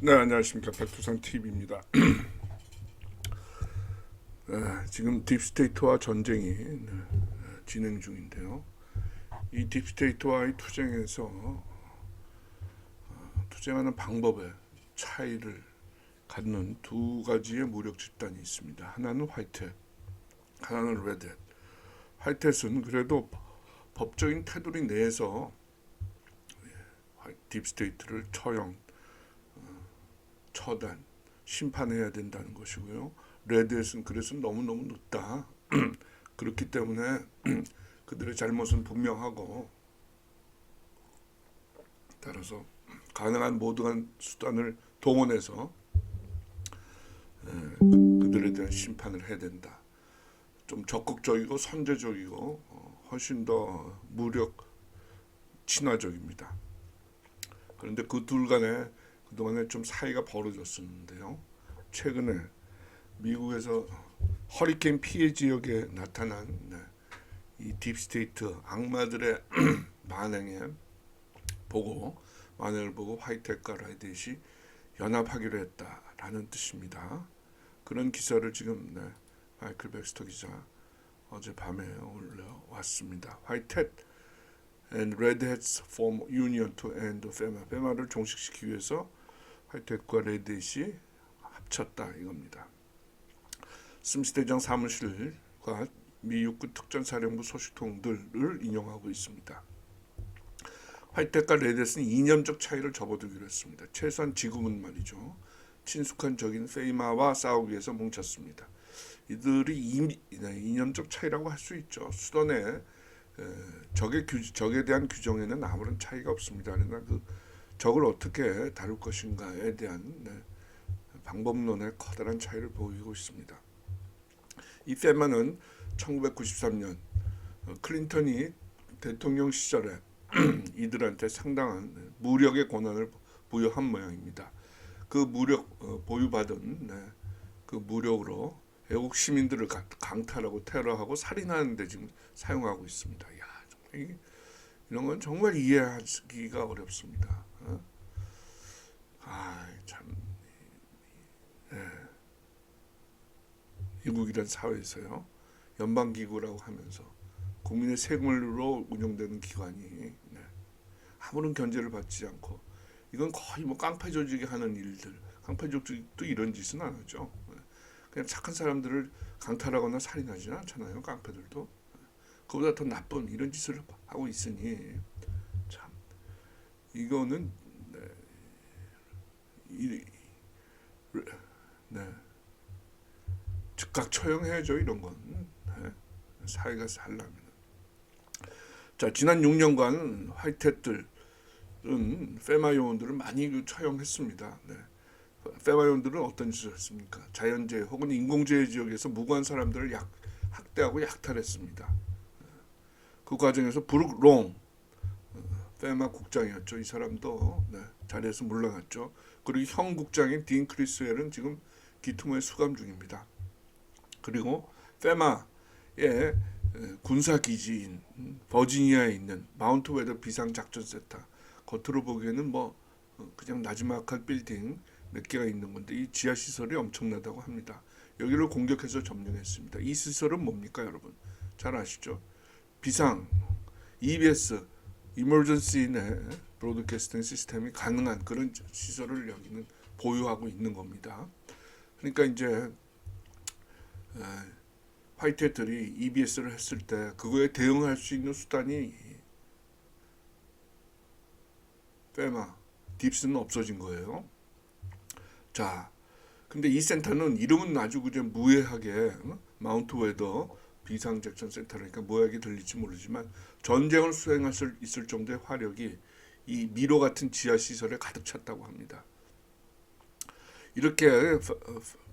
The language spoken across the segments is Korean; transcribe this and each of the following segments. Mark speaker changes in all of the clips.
Speaker 1: 네 안녕하십니까 백두산 TV입니다. 네, 지금 딥스테이트와 전쟁이 네, 진행 중인데요. 이 딥스테이트와의 투쟁에서 어, 투쟁하는 방법의 차이를 갖는 두 가지의 무력 집단이 있습니다. 하나는 화이트, 하나는 레드. 화이트는 그래도 법적인 테두리 내에서 예, 딥스테이트를 처형 처단, 심판해야 된다는 것이고요. 레드햇은 그래서 너무너무 늦다. 그렇기 때문에 그들의 잘못은 분명하고 따라서 가능한 모든 수단을 동원해서 그들에 대한 심판을 해야 된다. 좀 적극적이고 선제적이고 어, 훨씬 더 무력 친화적입니다. 그런데 그 둘 간에 그동안에 좀 사이가 벌어졌었는데요. 최근에 미국에서 허리케인 피해 지역에 나타난 네, 이 딥스테이트 악마들의 만행에 보고 만행을 보고 화이트과 라이댓이 연합하기로 했다라는 뜻입니다. 그런 기사를 지금 네, 마이클 백스터 기자 어제 밤에 올려왔습니다. 화이트 and Red Hats form union to end FEMA. FEMA를 종식시키기 위해서 화이트과 레드햇이 합쳤다 이겁니다. 스미스 대장 사무실과 미 육군 특전사령부 소식통들을 인용하고 있습니다. 화이트과 레드햇은 이념적 차이를 접어두기로 했습니다. 최소한 지금은 말이죠. 친숙한 적인 페이마와 싸우기 위해서 뭉쳤습니다. 이들이 이, 네, 이념적 차이라고 할 수 있죠. 수단의 에, 적의 규, 적에 대한 규정에는 아무런 차이가 없습니다. 그러나 그 적을 어떻게 다룰 것인가에 대한 네, 방법론의 커다란 차이를 보이고 있습니다. 이 페마는 1993년 어, 클린턴이 대통령 시절에 이들한테 상당한 무력의 권한을 부여한 모양입니다. 그 무력 어, 보유받은 네, 그 무력으로 애국 시민들을 가- 강탈하고 테러하고 살인하는데 지금 사용하고 있습니다. 야, 정말 이- 이런 건 정말 이해하기가 어렵습니다. 어? 아, 참 예. 미국이란 사회에서요 연방 기구라고 하면서 국민의 세금으로 운영되는 기관이 네. 아무런 견제를 받지 않고 이건 거의 뭐 깡패 조직이 하는 일들 깡패 조직도 이런 짓은 안 하죠. 네. 그냥 착한 사람들을 강탈하거나 살인하지는 않잖아요. 깡패들도 그보다 더 나쁜 이런 짓을 하고 있으니 참 이거는 네, 이, 네. 즉각 처형해야죠 이런 건 네. 사회가 살려면 자 지난 6년간 화이트들은 페마 요원들을 많이 그 처형했습니다. 네. 페마 요원들은 어떤 짓을 했습니까? 자연재해 혹은 인공재해 지역에서 무고한 사람들을 약, 학대하고 약탈했습니다. 그 과정에서 브룩 롱 어, 페마 국장이었죠. 이 사람도 네, 자리에서 물러났죠. 그리고 형 국장인 딘 크리스웰은 지금 기투모에 수감 중입니다. 그리고 페마의 군사 기지인 음, 버지니아에 있는 마운트 웨더 비상 작전 센터 겉으로 보기에는 뭐 어, 그냥 나지막한 빌딩 몇 개가 있는 건데 이 지하 시설이 엄청나다고 합니다. 여기를 공격해서 점령했습니다. 이 시설은 뭡니까, 여러분? 잘 아시죠? 비상 EBS Emergency 브로드캐스팅 시스템이 가능한 그런 시설을 여기는 보유하고 있는 겁니다. 그러니까 이제 에, 화이트들이 EBS를 했을 때 그거에 대응할 수 있는 수단이 페마 딥스는 없어진 거예요. 자, 근데 이 센터는 이름은 아주 그냥 무해하게 어? 마운트 웨더 비상작전 센터라니까 무해하게 들릴지 모르지만 전쟁을 수행할 수 있을 정도의 화력이 이 미로 같은 지하 시설에 가득 찼다고 합니다. 이렇게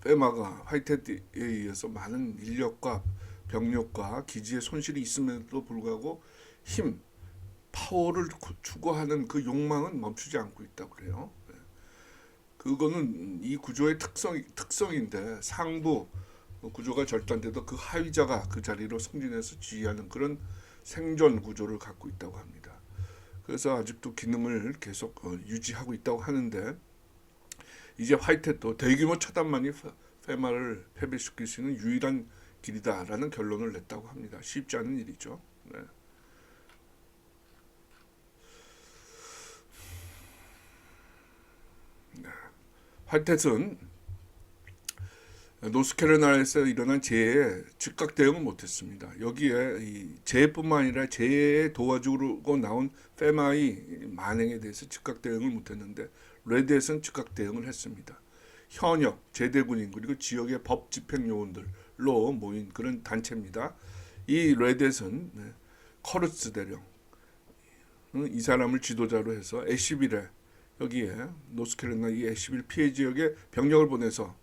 Speaker 1: 페마가 화이트에 의해서 많은 인력과 병력과 기지의 손실이 있음에도 불구하고 힘, 파워를 구- 추구하는 그 욕망은 멈추지 않고 있다고 그래요. 네. 그거는 이 구조의 특성 특성인데 상부 구조가 절단돼도 그 하위자가 그 자리로 승진해서 지휘하는 그런 생존 구조를 갖고 있다고 합니다. 그래서 아직도 기능을 계속 어, 유지하고 있다고 하는데 이제 화이트도 대규모 차단만이 페- 페마를 패배시킬 수 있는 유일한 길이다라는 결론을 냈다고 합니다. 쉽지 않은 일이죠. 네. 네. 화이트는 노스캐롤라이나에서 일어난 재해에 즉각 대응을 못했습니다. 여기에 이 재해뿐만 아니라 재해에 도와주고 나온 페마의 만행에 대해서 즉각 대응을 못했는데 레드에서는 즉각 대응을 했습니다. 현역, 제대군인 그리고 지역의 법 집행 요원들로 모인 그런 단체입니다. 이 레드에서는 네, 커르츠 대령 음, 이 사람을 지도자로 해서 애쉬빌에 여기에 노스캐롤라이나 이 애쉬빌 피해 지역에 병력을 보내서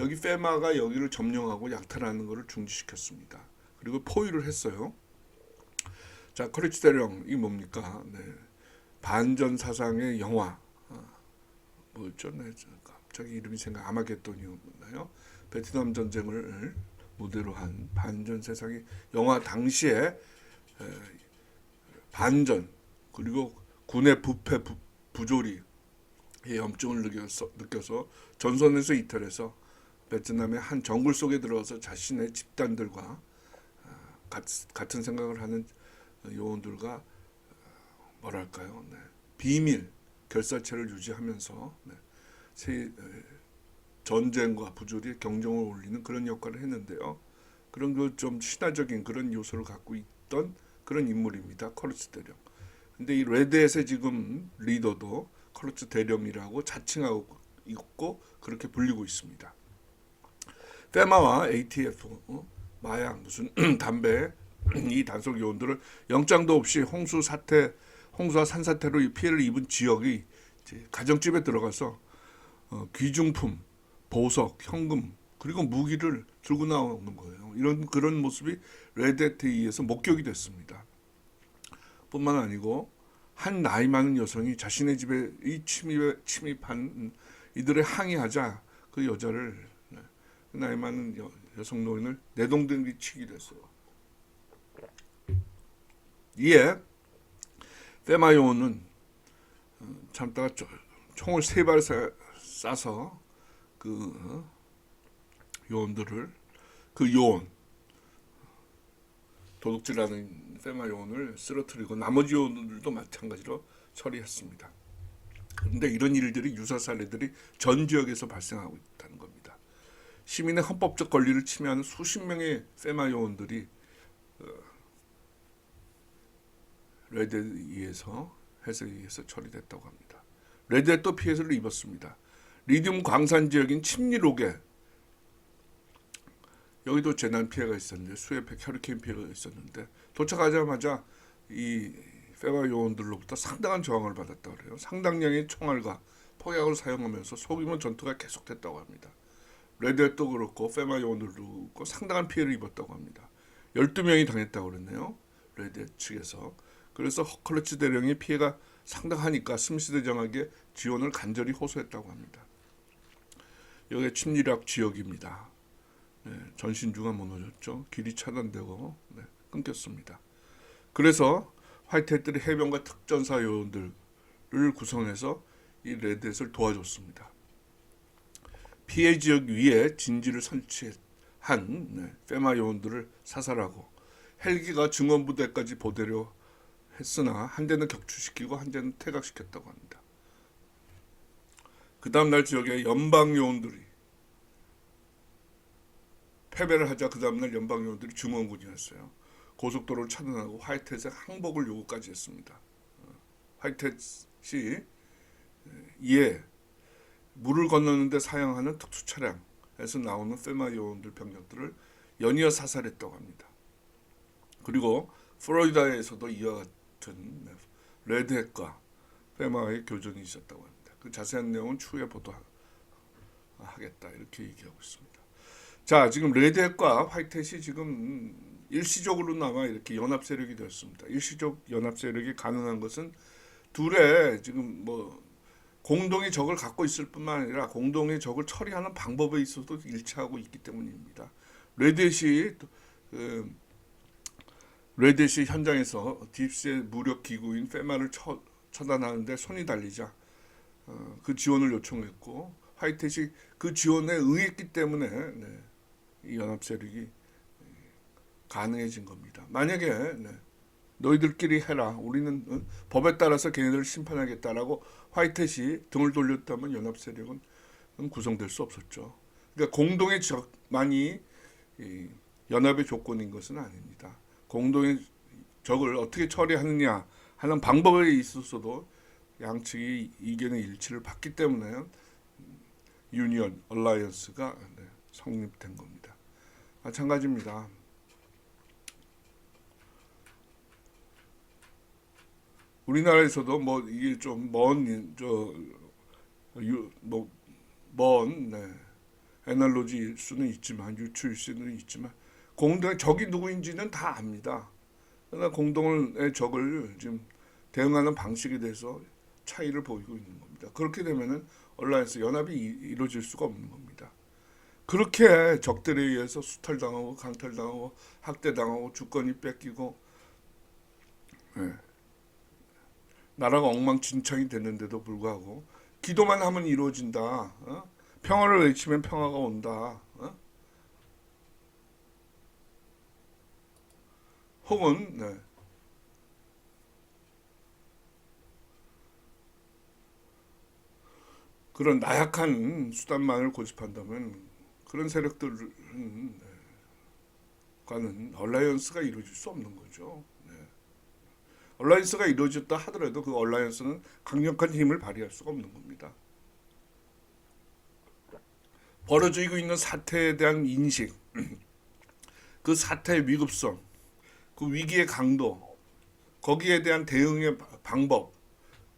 Speaker 1: 여기 페마가 여기를 점령하고 약탈하는 것을 중지시켰습니다. 그리고 포위를 했어요. 자, 커리치 대령 이 뭡니까? 네. 반전 사상의 영화 아, 뭐였죠? 네, 저 갑자기 이름이 생각 아마겟돈이었나요? 베트남 전쟁을 무대로 한 반전 세상의 영화 당시에 에, 반전 그리고 군의 부패 부, 부조리의 염증을 느껴서, 느껴서 전선에서 이탈해서 베트남의 한 정글 속에 들어가서 자신의 집단들과 아, 같, 같은 생각을 하는 요원들과 어, 뭐랄까요, 네. 비밀 결사체를 유지하면서 네. 세, 에, 전쟁과 부조리 경쟁을 올리는 그런 역할을 했는데요. 그런 그 좀 신화적인 그런 요소를 갖고 있던 그런 인물입니다. 커르츠 대령. 근데 이 레드햇의 지금 리더도 커르츠 대령이라고 자칭하고 있고 그렇게 불리고 있습니다. 페마와 ATF, 어? 마약, 무슨 담배 이 단속 요원들을 영장도 없이 홍수 사태, 홍수와 산사태로 이 피해를 입은 지역이 가정집에 들어가서 어, 귀중품, 보석, 현금 그리고 무기를 들고 나오는 거예요. 이런 그런 모습이 레드햇에 의해서 목격이 됐습니다. 뿐만 아니고 한 나이 많은 여성이 자신의 집에 이 침입 침입한 이들의 항의하자 그 여자를 나이 많은 여, 여성 노인을 내동댕이 치기도 했어요. 이에 페마요는 어, 참다가 조- 총을 세 발 쏴서 그 어, 요원들을 그 요원 도둑질하는 페마 요원을 쓰러뜨리고 나머지 요원들도 마찬가지로 처리했습니다. 그런데 이런 일들이 유사 사례들이 전 지역에서 발생하고 있다는 겁니다. 시민의 헌법적 권리를 침해하는 수십 명의 페마 요원들이 어, 레드에 의해서 해석에 의해서 처리됐다고 합니다. 레드에 또 피해를 입었습니다. 리튬 광산 지역인 침리록에 여기도 재난 피해가 있었는데 수해팩 허리케인 피해가 있었는데 도착하자마자 이 페마 요원들로부터 상당한 저항을 받았다고 그래요. 상당량의 총알과 폭약을 사용하면서 소규모 전투가 계속됐다고 합니다. 레드햇도 그렇고 페마 요원들도 그렇고 상당한 피해를 입었다고 합니다. 12명이 당했다고 그랬네요. 레드햇 측에서. 그래서 허클러치 대령이 피해가 상당하니까 스미스 대장에게 지원을 간절히 호소했다고 합니다. 여기 침리락 지역입니다. 네, 전신주가 무너졌죠. 길이 차단되고 네, 끊겼습니다. 그래서 화이트햇들이 해병과 특전사 요원들을 구성해서 이 레드햇을 도와줬습니다. 피해 지역 위에 진지를 설치한 네, 페마 요원들을 사살하고 헬기가 증원부대까지 보내려 했으나 한 대는 격추시키고 한 대는 퇴각시켰다고 합니다. 그 다음 날 지역에 연방 요원들이 패배를 하자 그 다음날 연방 요원들이 증원군이었어요. 고속도로를 차단하고 화이트햇의 항복을 요구까지 했습니다. 어, 화이트햇이 이에 물을 건너는데 사용하는 특수 차량에서 나오는 페마 요원들 병력들을 연이어 사살했다고 합니다. 그리고 플로리다에서도 이와 같은 레드햇과 페마의 교전이 있었다고 합니다. 그 자세한 내용은 추후에 보도하겠다 이렇게 얘기하고 있습니다. 자, 지금 레드햇과 화이트햇이 지금 일시적으로나마 이렇게 연합 세력이 되었습니다. 일시적 연합 세력이 가능한 것은 둘의 지금 뭐 공동의 적을 갖고 있을 뿐만 아니라 공동의 적을 처리하는 방법에 있어서도 일치하고 있기 때문입니다. 레드햇이 그 레드햇이 현장에서 딥스의 무력 기구인 페마를 처, 처단하는데 손이 달리자 어, 그 지원을 요청했고 화이트시 그 지원에 응했기 때문에 네, 이 연합 세력이 가능해진 겁니다. 만약에 네, 너희들끼리 해라. 우리는 어, 법에 따라서 걔네들을 심판하겠다라고 화이트시 등을 돌렸다면 연합 세력은 구성될 수 없었죠. 그러니까 공동의 적만이 이 연합의 조건인 것은 아닙니다. 공동의 적을 어떻게 처리하느냐 하는 방법에 있어서도 양측이 이견의 일치를 받기 때문에 유니언 얼라이언스가 네, 성립된 겁니다. 마찬가지입니다. 우리나라에서도 뭐 이게 좀먼저뭐먼 네, 애널로지일 수는 있지만 유추일 수는 있지만 공동의 적이 누구인지는 다 압니다. 그러나 공동의 적을 지금 대응하는 방식에 대해서 차이를 보이고 있는 겁니다. 그렇게 되면은 얼라이언스 연합이 이- 이루어질 수가 없는 겁니다. 그렇게 적들에 의해서 수탈당하고 강탈당하고 학대당하고 주권이 뺏기고 예. 나라가 엉망진창이 됐는데도 불구하고 기도만 하면 이루어진다. 어? 평화를 외치면 평화가 온다. 어? 혹은 네. 그런 나약한 수단만을 고집한다면 그런 세력들은 네, 과는 얼라이언스가 이루어질 수 없는 거죠. 네. 얼라이언스가 이루어졌다 하더라도 그 얼라이언스는 강력한 힘을 발휘할 수가 없는 겁니다. 벌어지고 있는 사태에 대한 인식, 그 사태의 위급성, 그 위기의 강도, 거기에 대한 대응의 바- 방법,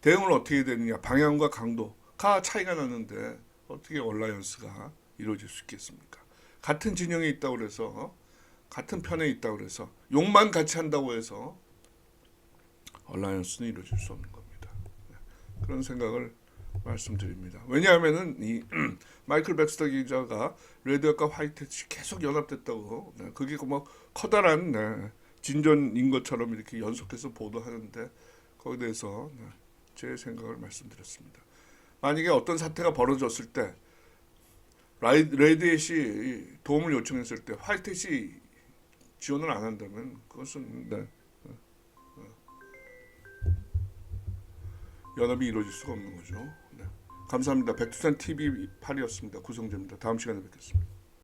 Speaker 1: 대응을 어떻게 되느냐, 방향과 강도가 차이가 나는데 어떻게 얼라이언스가 이루어질 수 있겠습니까? 같은 진영에 있다고 그래서 같은 편에 있다고 그래서 욕만 같이 한다고 해서 얼라이언스는 이루어질 수 없는 겁니다. 네, 그런 생각을 말씀드립니다. 왜냐하면은 이 마이클 백스터 기자가 레드와 화이트 계속 연합됐다고 네, 그게 뭐 커다란 네, 진전인 것처럼 이렇게 연속해서 보도하는데 거기에 대해서 네, 제 생각을 말씀드렸습니다. 만약에 어떤 사태가 벌어졌을 때 레드햇이 도움을 요청했을 때 화이트햇이 지원을 안 한다면 그것은 네, 연합이 이루어질 수가 없는 거죠. 네. 감사합니다. 백두산 TV 8이었습니다. 구성재입니다. 다음 시간에 뵙겠습니다.